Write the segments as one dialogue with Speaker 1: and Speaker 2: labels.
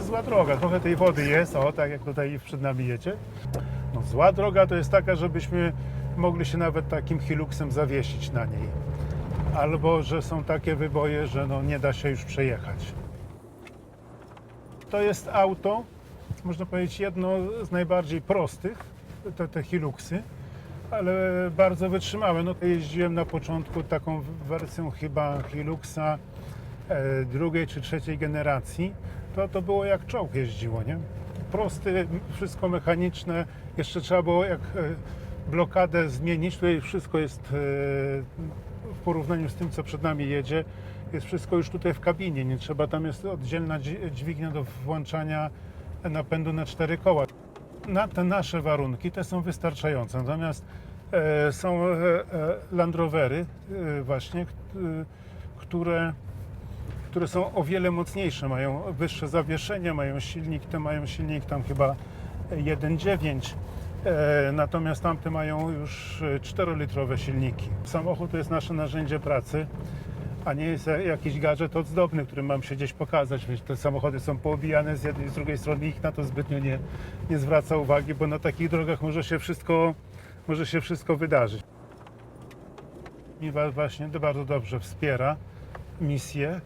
Speaker 1: zła droga. Trochę tej wody jest, o tak jak tutaj przed nami jedzie. No, zła droga to jest taka, żebyśmy mogli się nawet takim hiluksem zawiesić na niej. Albo, że są takie wyboje, że no, nie da się już przejechać. To jest auto, można powiedzieć, jedno z najbardziej prostych, te, te hiluksy, ale bardzo wytrzymałe. No, jeździłem na początku taką wersją chyba hiluxa drugiej czy trzeciej generacji. To, to było jak czołg jeździło, nie? Prosty, wszystko mechaniczne. Jeszcze trzeba było jak e, blokadę zmienić. Tutaj wszystko jest e, w porównaniu z tym, co przed nami jedzie. Jest wszystko już tutaj w kabinie. Nie trzeba, tam jest oddzielna dź- dźwignia do włączania napędu na cztery koła. Na te nasze warunki te są wystarczające. Natomiast e, są e, e, Land Rovery e, właśnie, e, które, które są o wiele mocniejsze, mają wyższe zawieszenie, mają silnik, te mają silnik tam chyba 1.9. E, Natomiast tamte mają już e, 4-litrowe silniki. Samochód to jest nasze narzędzie pracy, a nie jest jakiś gadżet ozdobny, który mam się gdzieś pokazać. Więc te samochody są poobijane z jednej i z drugiej strony, nikt na to zbytnio nie, nie zwraca uwagi, bo na takich drogach może się wszystko, może się wszystko wydarzyć. Miwa właśnie bardzo dobrze wspiera misję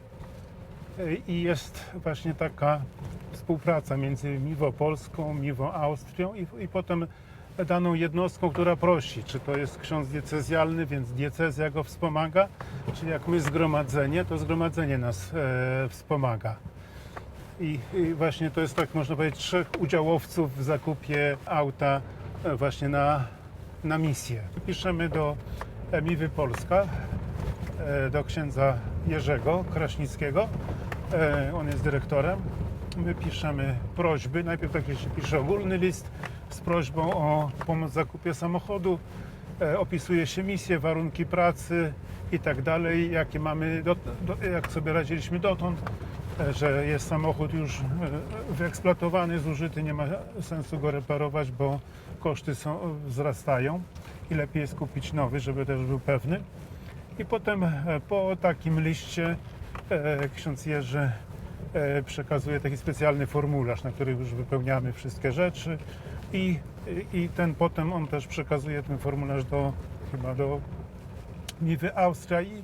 Speaker 1: i jest właśnie taka współpraca między Miwo Polską, Miwo Austrią i, i potem daną jednostką, która prosi, czy to jest ksiądz diecezjalny, więc diecezja go wspomaga, czy jak my zgromadzenie, to zgromadzenie nas e, wspomaga. I, I właśnie to jest tak, można powiedzieć, trzech udziałowców w zakupie auta e, właśnie na, na misję. Piszemy do Miwy Polska, e, do księdza Jerzego Kraśnickiego. E, On jest dyrektorem. My piszemy prośby. Najpierw taki się pisze ogólny list z prośbą o pomoc w zakupie samochodu. E, Opisuje się misję, warunki pracy i tak dalej, jakie mamy, do, do, jak sobie radziliśmy dotąd, e, że jest samochód już wyeksploatowany, zużyty, nie ma sensu go reperować, bo koszty są, wzrastają i lepiej jest kupić nowy, żeby też był pewny. I potem po takim liście ksiądz Jerzy e, przekazuje taki specjalny formularz, na który już wypełniamy wszystkie rzeczy i, i ten potem on też przekazuje ten formularz do chyba do Miwy Austria i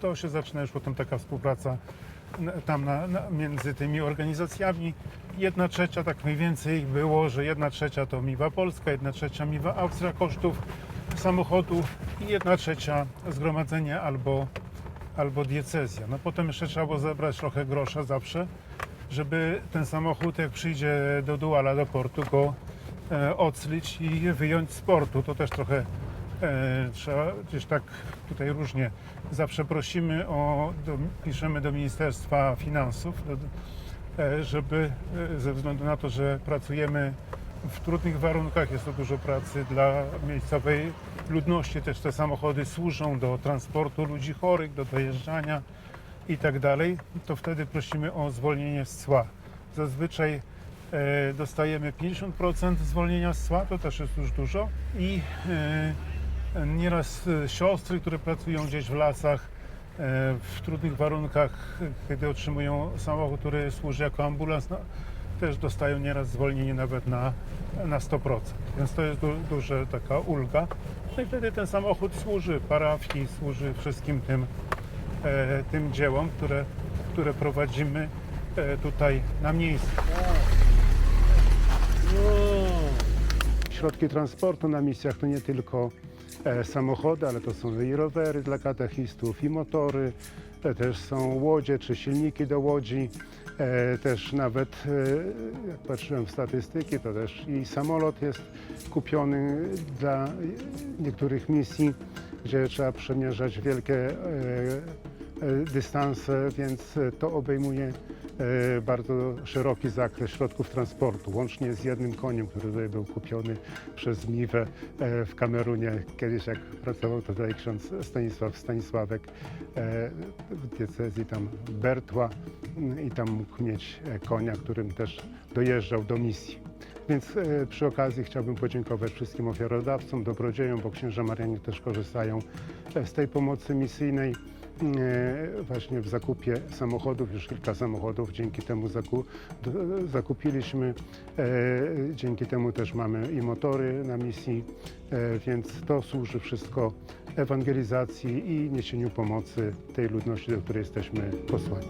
Speaker 1: to się zaczyna już potem taka współpraca tam na, na, między tymi organizacjami. Jedna trzecia tak mniej więcej było, że jedna trzecia to Miwa Polska, jedna trzecia Miwa Austria kosztów samochodu i jedna trzecia zgromadzenie albo, albo diecezja. No potem jeszcze trzeba było zebrać trochę grosza zawsze, żeby ten samochód jak przyjdzie do Duala, do portu, go e, oclić i wyjąć z portu. To też trochę e, trzeba gdzieś tak tutaj różnie. Zawsze prosimy o, do, piszemy do Ministerstwa Finansów, do, e, żeby e, ze względu na to, że pracujemy w trudnych warunkach, jest to dużo pracy dla miejscowej ludności, też te samochody służą do transportu ludzi chorych, do dojeżdżania i tak dalej, to wtedy prosimy o zwolnienie z cła. Zazwyczaj e, dostajemy 50% zwolnienia z cła, to też jest już dużo. I e, nieraz e, siostry, które pracują gdzieś w lasach e, w trudnych warunkach, kiedy otrzymują samochód, który służy jako ambulans, no, też dostają nieraz zwolnienie nawet na, na 100%. Więc to jest du, duża taka ulga. No i wtedy ten samochód służy parafii, służy wszystkim tym, e, tym dziełom, które, które prowadzimy e, tutaj na miejscu. Środki transportu na misjach to nie tylko e, samochody, ale to są i rowery dla katechistów, i motory, e, też są łodzie czy silniki do łodzi. E, też nawet, e, jak patrzyłem w statystyki, to też i samolot jest kupiony dla niektórych misji, gdzie trzeba przemierzać wielkie e, dystanse, więc to obejmuje bardzo szeroki zakres środków transportu, łącznie z jednym koniem, który tutaj był kupiony przez Miwę e, w Kamerunie. Kiedyś jak pracował tutaj ksiądz Stanisław Stanisławek e, w diecezji tam Bertła i tam mógł mieć e, konia, którym też dojeżdżał do misji. Więc e, przy okazji chciałbym podziękować wszystkim ofiarodawcom, dobrodziejom, bo księża Marianie też korzystają e, z tej pomocy misyjnej. E, właśnie w zakupie samochodów, już kilka samochodów dzięki temu zaku, zakupiliśmy. E, Dzięki temu też mamy i motory na misji, e, więc to służy wszystko ewangelizacji i niesieniu pomocy tej ludności, do której jesteśmy posłani.